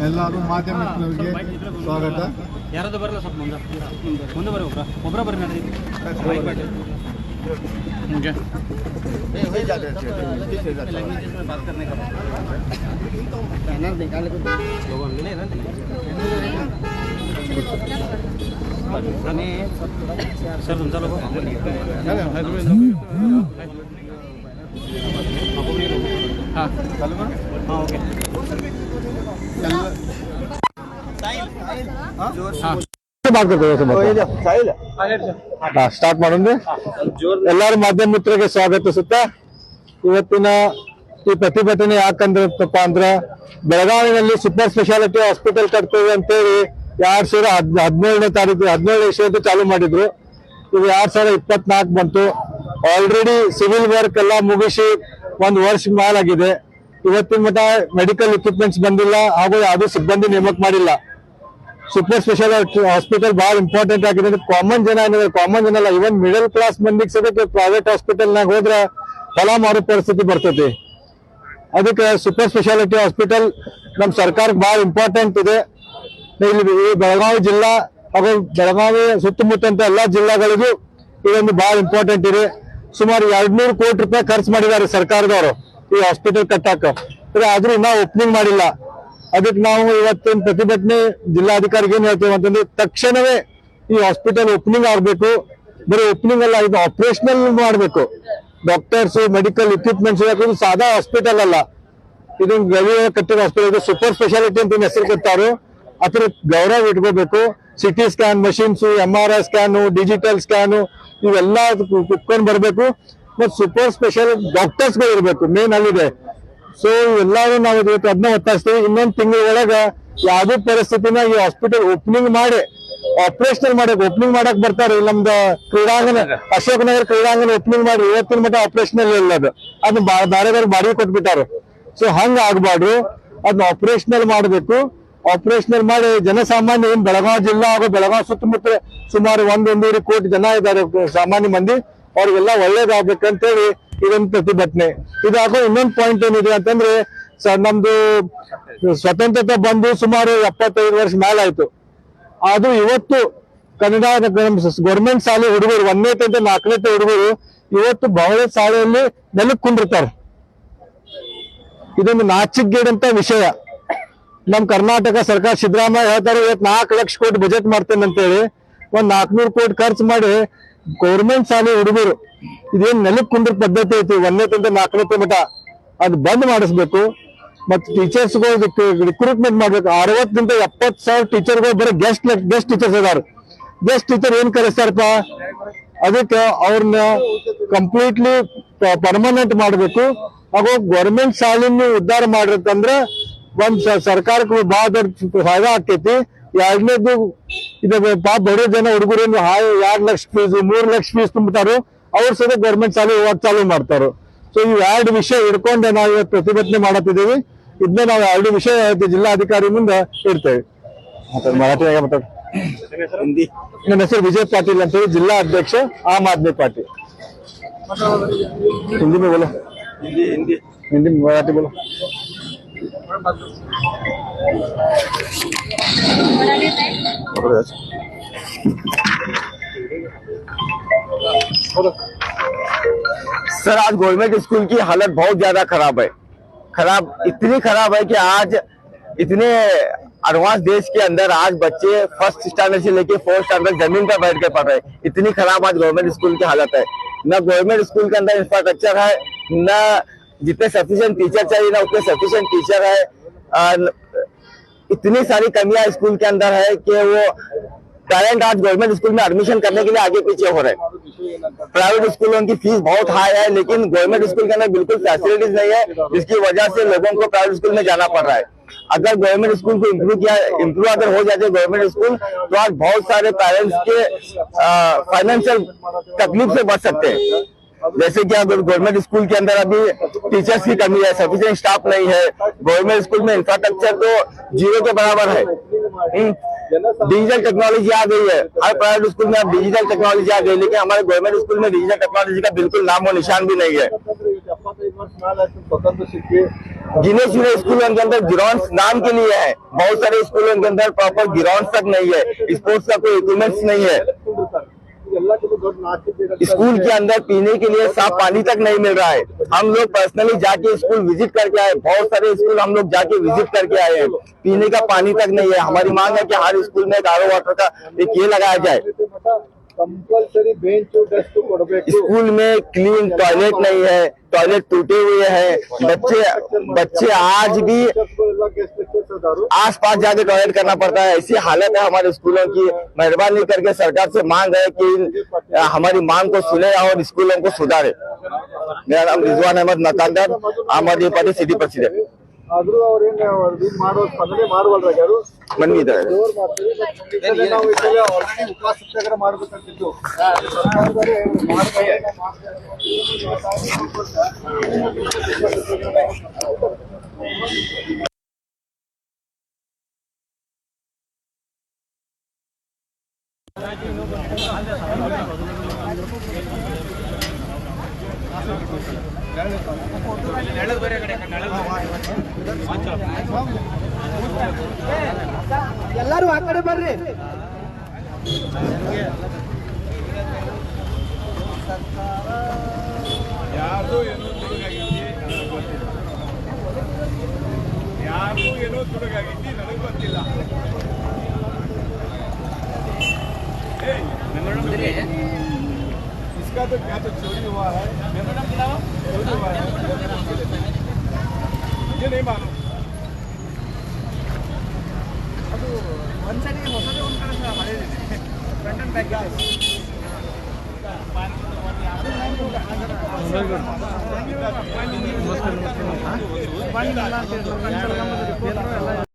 ಎಲ್ಲರೂ ಮಾಧ್ಯಮ ಸ್ವಾಗತ. ಯಾರಾದ್ರೂ ಬರಲ್ಲ ಸ್ವಲ್ಪ ಮುಂದೆ. ಮುಂದೆ ಬರ್ರಿ ಒಬ್ರ ಒಬ್ಬರ ಬರ್ರಿ ನಡೆದಿ ಮುಖ್ಯ सर तुमचा लोक हां हां ओके हां ಸ್ಟಾರ್ಟ್ ಮಾಡೋದು ಎಲ್ಲಾರು ಮಾಧ್ಯಮ ಮಿತ್ರರಿಗೆ ಸ್ವಾಗತಿಸುತ್ತಾ ಇವತ್ತಿನ ಈ ಪ್ರತಿಭಟನೆ ಯಾಕಂದ್ರಪ್ಪ ಅಂದ್ರ ಬೆಳಗಾವಿನಲ್ಲಿ ಸೂಪರ್ ಸ್ಪೆಷಾಲಿಟಿ ಹಾಸ್ಪಿಟಲ್ ಕಟ್ತೇವೆ ಅಂತೇಳಿ ಎರಡ್ ಸಾವಿರ ಹದ್ ಹದಿನೇಳನೇ ತಾರೀಕು ಹದಿನೇಳು ವಿಷಯದ ಚಾಲು ಮಾಡಿದ್ರು. ಇದು ಎರಡ್ ಸಾವಿರ ಇಪ್ಪತ್ನಾಲ್ಕು ಬಂತು. ಆಲ್ರೆಡಿ ಸಿವಿಲ್ ವರ್ಕ್ ಎಲ್ಲ ಮುಗಿಸಿ ಒಂದು ವರ್ಷ ಮೇಲಾಗಿದೆ. ಇವತ್ತಿನ ಮಟ್ಟ ಮೆಡಿಕಲ್ ಇಕ್ವಿಪ್ಮೆಂಟ್ಸ್ ಬಂದಿಲ್ಲ, ಹಾಗೂ ಯಾವುದೇ ಸಿಬ್ಬಂದಿ ನೇಮಕ ಮಾಡಿಲ್ಲ. ಸೂಪರ್ ಸ್ಪೆಷಾಲಿಟಿ ಹಾಸ್ಪಿಟಲ್ ಬಹಳ ಇಂಪಾರ್ಟೆಂಟ್ ಆಗಿದೆ. ಕಾಮನ್ ಜನ ಏನಿದೆ ಕಾಮನ್ ಜನ ಅಲ್ಲ ಇವನ್ ಮಿಡಲ್ ಕ್ಲಾಸ್ ಮಂದಿಗೆ ಸಹ ಪ್ರೈವೇಟ್ ಹಾಸ್ಪಿಟಲ್ ನಾಗ ಹೋದ್ರೆ ಫಲ ಮಾರೋ ಪರಿಸ್ಥಿತಿ ಬರ್ತೈತಿ. ಅದಕ್ಕೆ ಸೂಪರ್ ಸ್ಪೆಷಾಲಿಟಿ ಹಾಸ್ಪಿಟಲ್ ನಮ್ ಸರ್ಕಾರಕ್ಕೆ ಬಹಳ ಇಂಪಾರ್ಟೆಂಟ್ ಇದೆ. ಇಲ್ಲಿ ಬೆಳಗಾವಿ ಜಿಲ್ಲಾ ಹಾಗೂ ಬೆಳಗಾವಿ ಸುತ್ತಮುತ್ತ ಎಲ್ಲಾ ಜಿಲ್ಲಾಗಳಿಗೂ ಇದೊಂದು ಬಹಳ ಇಂಪಾರ್ಟೆಂಟ್ ಇದೆ. ಸುಮಾರು ಎರಡ್ನೂರು ಕೋಟಿ ರೂಪಾಯಿ ಖರ್ಚು ಮಾಡಿದ್ದಾರೆ ಸರ್ಕಾರದವರು ಈ ಹಾಸ್ಪಿಟಲ್ ಕಟ್ಟಾಕ. ಆದ್ರೂ ಇನ್ನ ಓಪನಿಂಗ್ ಮಾಡಿಲ್ಲ. ಅದಕ್ಕೆ ನಾವು ಇವತ್ತಿನ ಪ್ರತಿಭಟನೆ ಜಿಲ್ಲಾಧಿಕಾರಿಗೆ ಏನ್ ಹೇಳ್ತೇವೆ ಅಂತಂದ್ರೆ ತಕ್ಷಣವೇ ಈ ಹಾಸ್ಪಿಟಲ್ ಓಪನಿಂಗ್ ಆಗ್ಬೇಕು. ಬರೀ ಓಪನಿಂಗ್ ಅಲ್ಲ, ಇದು ಆಪರೇಷನಲ್ ಮಾಡಬೇಕು. ಡಾಕ್ಟರ್ಸ್ ಮೆಡಿಕಲ್ ಇಕ್ವಿಪ್ಮೆಂಟ್ಸ್ ಇದು ಸಾದಾ ಹಾಸ್ಪಿಟಲ್ ಅಲ್ಲ. ಇದು ಗವಿ ಕಟ್ಟಿದ ಹಾಸ್ಪಿಟಲ್ ಇದು ಸೂಪರ್ ಸ್ಪೆಷಾಲಿಟಿ ಅಂತ ಹೆಸರು ಕೊಡ್ತಾರೋ. ಅದ್ರ ಗೌರವ ಇಟ್ಕೋಬೇಕು. CT scan, machines M R I scan, digital scan, ಇವೆಲ್ಲ ಕುತ್ಕೊಂಡು ಬರ್ಬೇಕು. ಮತ್ತು ಸೂಪರ್ ಸ್ಪೆಷಲ್ ಡಾಕ್ಟರ್ಸ್ಗಳು ಇರಬೇಕು ಮೇನ್ ಅಲ್ಲಿದೆ. ಸೊ ಇವೆಲ್ಲಾರು ನಾವು ಇವತ್ತು ಅದನ್ನ ಒತ್ತಾಯಿಸ್ತೀವಿ. ಇನ್ನೊಂದ್ ತಿಂಗಳ ಒಳಗ ಯಾವ್ದೇ ಪರಿಸ್ಥಿತಿನ ಈ ಹಾಸ್ಪಿಟಲ್ ಓಪನಿಂಗ್ ಮಾಡಿ ಆಪರೇಷನಲ್ ಮಾಡಕ್ ಓಪನಿಂಗ್ ಮಾಡಕ್ ಬರ್ತಾರೆ. ನಮ್ದ ಕ್ರೀಡಾಂಗಣ, ಅಶೋಕ್ ನಗರ ಕ್ರೀಡಾಂಗಣ ಓಪನಿಂಗ್ ಮಾಡಿ, ಇವತ್ತಿನ ಮಟ್ಟ ಆಪರೇಷನಲ್ ಇಲ್ಲ ಅದು. ಅದನ್ನ ಬೇರೆ ಬಾಡಿಗೆ ಕೊಟ್ಬಿಟ್ಟಾರೆ. ಸೊ ಹಂಗ ಆಗ್ಬಾರ್ದು. ಅದನ್ನ ಆಪರೇಷನಲ್ ಮಾಡಬೇಕು. ಆಪರೇಷನಲ್ ಮಾಡಿ ಜನಸಾಮಾನ್ಯ ಏನು ಬೆಳಗಾವಿ ಜಿಲ್ಲಾ ಹಾಗೂ ಬೆಳಗಾವಿ ಸುತ್ತಮುತ್ತ ಸುಮಾರು ಒಂದ್ ಒಂದೂವರೆ ಕೋಟಿ ಜನ ಇದ್ದಾರೆ ಸಾಮಾನ್ಯ ಮಂದಿ. ಅವ್ರಿಗೆಲ್ಲ ಒಳ್ಳೇದಾಗ್ಬೇಕಂತೇಳಿ ಇದೊಂದು ಪ್ರತಿಭಟನೆ. ಇದಾಗೋ ಇನ್ನೊಂದು ಪಾಯಿಂಟ್ ಏನಿದೆ ಅಂತಂದ್ರೆ, ಸ- ನಮ್ದು ಸ್ವತಂತ್ರತೆ ಬಂದು ಸುಮಾರು ಎಪ್ಪತ್ತೈದು ವರ್ಷ ಮೇಲಾಯ್ತು. ಅದು ಇವತ್ತು ಕನ್ನಡ ಗೌರ್ಮೆಂಟ್ ಶಾಲೆ ಹುಡುಗರು, ಒಂದನೇ ತನಕ ನಾಲ್ಕನೇ ಹುಡುಗರು ಇವತ್ತು ಬಹಳ ಶಾಲೆಯಲ್ಲಿ ನೆಲಕ್ಕೆ ಕುಂಡಿರ್ತಾರೆ. ಇದೊಂದು ನಾಚಿಕೆಗೇಡಂತ ವಿಷಯ. ನಮ್ ಕರ್ನಾಟಕ ಸರ್ಕಾರ ಸಿದ್ದರಾಮಯ್ಯ ಹೇಳ್ತಾರೆ ಇವತ್ತು ನಾಲ್ಕು ಲಕ್ಷ ಕೋಟಿ ಬಜೆಟ್ ಮಾಡ್ತೇನೆ ಅಂತೇಳಿ. ಒಂದ್ ನಾಲ್ಕನೂರು ಕೋಟಿ ಖರ್ಚು ಮಾಡಿ ಗೌರ್ಮೆಂಟ್ ಶಾಲೆ ಹುಡುಗರು, ಇದೇನ್ ನೆಲಕ್ ಕುಂದ್ರ ಪದ್ಧತಿ ಐತಿ ಒಂದನೇ ತಂದೆ ನಾಲ್ಕನೇ ಮಟ ಅದು ಬಂದ್ ಮಾಡಿಸ್ಬೇಕು. ಮತ್ ಟೀಚರ್ಸ್ಗಳು ರಿಕ್ರೂಟ್ಮೆಂಟ್ ಮಾಡ್ಬೇಕು. ಅರವತ್ತರಿಂದ ಎಪ್ಪತ್ ಸಾವಿರ ಟೀಚರ್ಗಳು ಬರೀ ಗೆಸ್ಟ್ ಗೆಸ್ಟ್ ಟೀಚರ್ಸ್ ಇದಾರೆ ಗೆಸ್ಟ್ ಟೀಚರ್ ಏನ್ ಕಲಿಸ್ತಾರಪ್ಪ ಅದಕ್ಕೆ ಅವ್ರನ್ನ ಕಂಪ್ಲೀಟ್ಲಿ ಪರ್ಮನೆಂಟ್ ಮಾಡ್ಬೇಕು. ಹಾಗೂ ಗೌರ್ಮೆಂಟ್ ಶಾಲೆಯನ್ನು ಉದ್ಧಾರ ಮಾಡಿರ್ತಂದ್ರ ಒಂದ್ ಸರ್ಕಾರಕ್ಕೂ ಬಹಳ ದೊಡ್ಡ ಆಗ್ತೈತಿ. ಎರಡನೇದು ಇದ ಪಾಪ ಬಡ ಜನ ಹುಡುಗರು ಎರಡ್ ಲಕ್ಷ ಫೀಸ್ ಮೂರ್ ಲಕ್ಷ ಫೀಸ್ ತುಂಬತಾರು. ಅವ್ರ ಸದ ಗೌರ್ಮೆಂಟ್ ಶಾಲೆ ಹೋಗಕ್ ಚಾಲೂ ಮಾಡ್ತಾರೆ. ಸೊ ಇವ್ ಎರಡು ವಿಷಯ ಹಿಡ್ಕೊಂಡೆ ನಾವು ಇವತ್ತು ಪ್ರತಿಭಟನೆ ಮಾಡತ್ತಿದ್ದೀವಿ. ಇದನ್ನ ನಾವು ಎರಡು ವಿಷಯ ಜಿಲ್ಲಾಧಿಕಾರಿ ಮುಂದೆ ಇಡ್ತೇವೆ. ಮರಾಠಿಯಾಗ ನನ್ನ ಹೆಸರು ವಿಜಯ್ ಪಾಟೀಲ್ ಅಂತ ಹೇಳಿ ಜಿಲ್ಲಾ ಅಧ್ಯಕ್ಷ ಆಮ್ ಆದ್ಮಿ ಪಾರ್ಟಿ. ಹಿಂದಿ ಮೇ ಹಿಂದಿ ಹಿಂದಿ. ಹಿಂದಿ ಮರಾಠಿ ಬೋಲೋ. सर, आज गवर्नमेंट स्कूल की हालत बहुत ज़्यादा खराब है। खराब, इतनी खराब है कि आज इतने एडवांस देश के अंदर आज बच्चे फ़र्स्ट स्टैंडर्ड से लेके फोर्थ स्टैंडर्ड ज़मीन पर बैठ के पढ़ रहे हैं। इतनी खराब आज गवर्नमेंट स्कूल की हालत है। न गवर्नमेंट स्कूल के अंदर इंफ्रास्ट्रक्चर है, न जितने सफिशियंट टीचर चाहिए ना, उतने सफिशिएंट टीचर है। इतनी सारी कमियाँ स्कूल के अंदर है कि वो पेरेंट आज गवर्नमेंट स्कूल में एडमिशन करने के लिए आगे पीछे हो रहे हैं। प्राइवेट स्कूलों की फ़ीस बहुत हाई है, लेकिन गवर्नमेंट स्कूल के अंदर बिल्कुल फैसिलिटीज़ नहीं है, जिसकी वजह से लोगों को प्राइवेट स्कूल में जाना पड़ रहा है। अगर गवर्नमेंट स्कूल को इम्प्रूव किया इम्प्रूव अगर हो जाते गवर्नमेंट स्कूल तो आज बहुत सारे पेरेंट्स के फाइनेंशियल तकलीफ़ से बच सकते हैं। जैसे कि अगर गवर्नमेंट स्कूल के अंदर अभी टीचर्स की कमी है सफिशियंट स्टाफ नहीं है। गवर्नमेंट स्कूल में इंफ्रास्ट्रक्चर तो ज़ीरो के बराबर है। हम्म। डिजिटल टेक्नोलॉजी आ गई है। हर प्राइवेट स्कूल में अब डिजिटल टेक्नोलॉजी आ गई, लेकिन हमारे गवर्नमेंट स्कूल में डिजिटल टेक्नोलॉजी का बिल्कुल नाम और निशान भी नहीं है। गिने चुने स्कूलों के अंदर ग्राउंड नाम के लिए है। बहुत सारे स्कूलों के अंदर प्रॉपर ग्राउंड तक नहीं है। स्पोर्ट्स का कोई इक्विपमेंट्स नहीं है। स्कूल के अंदर पीने के लिए साफ़ पानी तक नहीं मिल रहा है। हम लोग पर्सनली जाके स्कूल विज़िट करके आए बहुत सारे स्कूल हम लोग जाके विज़िट करके आए हैं। पीने का पानी तक नहीं है। हमारी मांग है कि हर स्कूल में गारो वाटर का एक ये लगाया जाए। ಕಂಪಲ್ಸರಿ ಬೆಂಚ್ ಡೆಸ್ಕ್ ಕೊಡಬೇಕು स्कूल में क्लीन टॉयलेट नहीं है टॉयलेट टूटे हुए हैं बच्चे बच्चे आज भी ಎಲ್ಲ ಗೆಸ್ಟ್ ಲೆಕ್ಚರ್ಸ್ ಅದಾರು आस पास जाके टॉयलेट करना पड़ता है ऐसी हालत है हमारे स्कूलों की मेहरबानी करके सरकार से मांग है कि अ, हमारी मांग को सुने और स्कूलों को सुधारे मेरा नाम रिजवान अहमद नकांदर आम आदमी पार्टी सिटी प्रेसिडेंट ಆದ್ರೂ ಅವ್ರ ಏನ್ ಇದು ಮಾಡೋ ಸ್ಪಂದನೆ ಮಾಡಬಾರ್ದಾಗ ಯಾರು ಬಂದಿದ್ದಾರೆ ಜೋರ್ ಮಾಡ್ತೀವಿ ನಾವು ಇದ್ದೇವೆ ಆಲ್ರೆಡಿ ಉಪವಾಸ ಸತ್ಯಾಗ್ರಹ ಮಾಡ್ಬೇಕಂತಿದ್ದು ಮಾಡ್ತಾರೆ Thank you. ಎಲ್ಲರೂ ಆ ಕಡೆ ಬರ್ರಿ. ಯಾರು ಏನೋ ತುಡುಗಾಗಿದ್ದಿ? ನನಗೆ ಗೊತ್ತಿಲ್ಲ. ಯಾರು ಏನೋ ತುಡುಗಾಗಿದ್ದಿ? ನನಗೆ ಗೊತ್ತಿಲ್ಲ. ಏಯ್, इसका तो क्या तो चोरी हुआ है चोरी हुआ है मुझे नहीं मालूम ಒಂದ್ ಸೈಡಿಗೆ ಹೊಸದೇ ಒಂದ್ ಕಡೆ ಮಾಡಿದ್ದೀನಿ ಫ್ರಂಟ್ ಅಂಡ್ ಬ್ಯಾಕ್